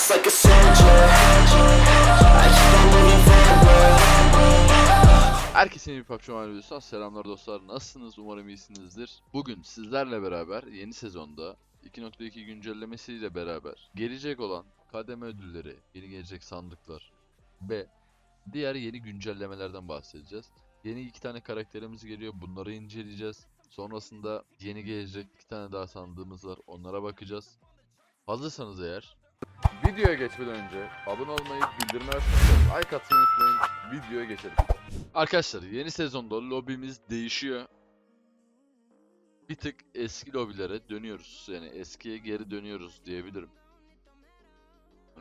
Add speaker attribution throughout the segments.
Speaker 1: just like a soldier.
Speaker 2: Herkese bir PUBG Mobile videosundan selamlar dostlar. Nasılsınız? Umarım iyisinizdir. Bugün sizlerle beraber yeni sezonda 2.2 güncellemesiyle beraber gelecek olan kademe ödülleri, yeni gelecek sandıklar ve diğer yeni güncellemelerden bahsedeceğiz. Yeni iki tane karakterimiz geliyor. Bunları inceleyeceğiz. Sonrasında yeni gelecek iki tane daha sandığımız var. Onlara bakacağız. Hazırsanız eğer Videoya geçmeden önce abone olmayı, bildirimleri açmayı, like atmayı unutmayın. Videoya geçelim. Arkadaşlar yeni sezonda lobimiz değişiyor. Bir tık eski lobilere dönüyoruz. Yani eskiye geri dönüyoruz diyebilirim.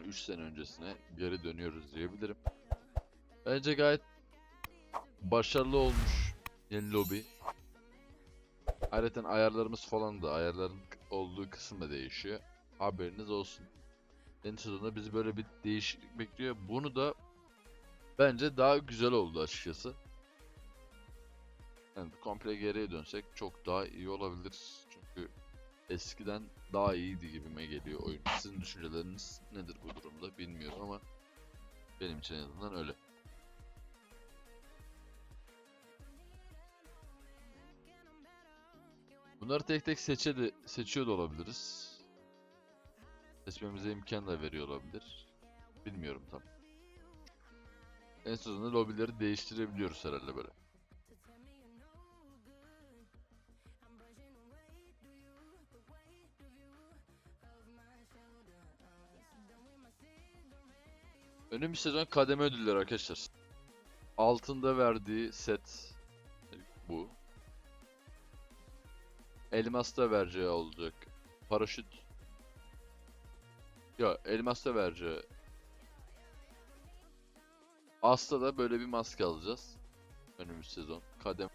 Speaker 2: 3 sene öncesine geri dönüyoruz diyebilirim. Bence gayet başarılı olmuş yeni lobi. Ayrıca ayarlarımız falan da ayarların olduğu kısım da değişiyor. Haberiniz olsun. Yeni sezonda bizi böyle bir değişiklik bekliyor. Bunu da bence daha güzel oldu açıkçası. Yani komple geriye dönsek çok daha iyi olabilir. Çünkü eskiden daha iyiydi gibime geliyor oyun. Sizin düşünceleriniz nedir bu durumda bilmiyorum ama benim için en azından öyle. Bunları tek tek seçe seçiyor da olabiliriz. Seçmemize imkan da veriyor olabilir. Bilmiyorum tam. En sonunda lobileri değiştirebiliyoruz herhalde böyle. Önümüz sezon kademe ödülleri arkadaşlar. Altında verdiği set bu. Elmas'ta vereceği olacak. Paraşüt. Ya Elmas'ta vereceği. As'ta da böyle bir maske alacağız. Önümüz sezon. Kadem.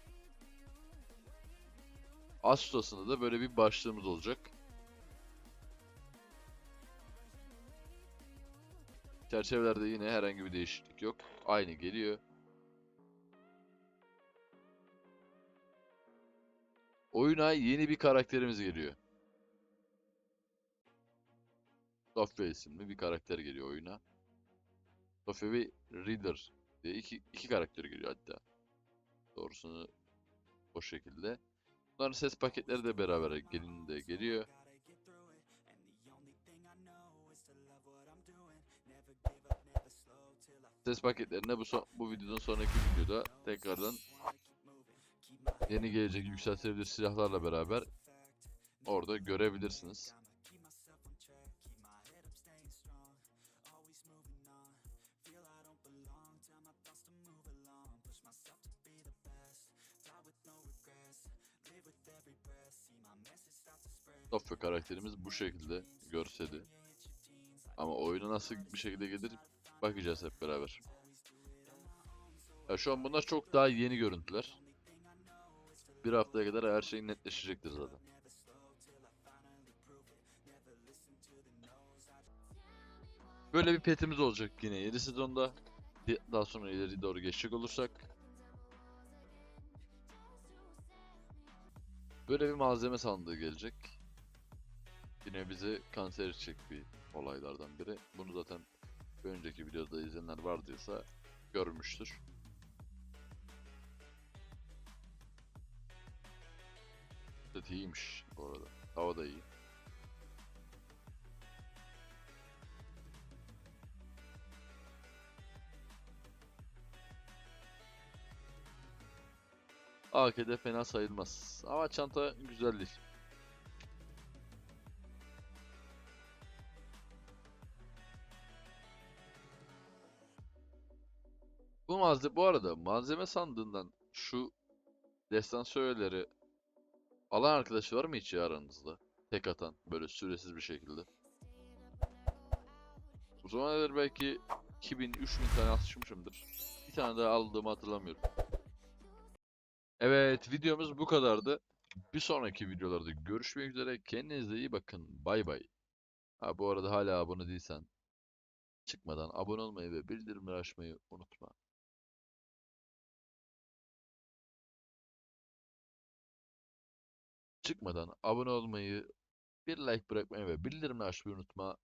Speaker 2: As'tasında da böyle bir başlığımız olacak. Çerçevelerde yine herhangi bir değişiklik yok. Aynı geliyor. Oyuna yeni bir karakterimiz geliyor. Sofya isimli bir karakter geliyor oyuna. Sofya ve Reader diye iki, iki karakter geliyor hatta. Doğrusunu o şekilde. Bunların ses paketleri de beraber gelinde geliyor. Ses paketlerine bu son, bu videodan sonraki videoda tekrardan yeni gelecek yükseltilebilir silahlarla beraber orada görebilirsiniz. Sofya karakterimiz bu şekilde görseli. Ama oyuna nasıl bir şekilde gelir bakacağız hep beraber. Ya şu an bunlar çok daha yeni görüntüler. Bir haftaya kadar her şey netleşecektir zaten. Böyle bir petimiz olacak yine 7 sezonda. Daha sonra ileri doğru geçecek olursak. Böyle bir malzeme sandığı gelecek. Yine bizi kanser edecek bir olaylardan biri. Bunu zaten önceki videoda izleyenler vardıysa görmüştür. Set iyiymiş bu arada. Hava da iyi. AK'de fena sayılmaz. Ama çanta güzel değil. Bu malzeme bu arada malzeme sandığından şu destan öğeleri alan arkadaş var mı hiç aranızda? Tek atan böyle süresiz bir şekilde. O zamana kadar belki 2000 3000 tane açmışımdır. Bir tane daha aldığımı hatırlamıyorum. Evet videomuz bu kadardı. Bir sonraki videolarda görüşmek üzere. Kendinize iyi bakın. Bay bay. Ha bu arada hala abone değilsen çıkmadan abone olmayı ve bildirimleri açmayı unutma. Çıkmadan abone olmayı, bir like bırakmayı ve bildirimleri açmayı unutma.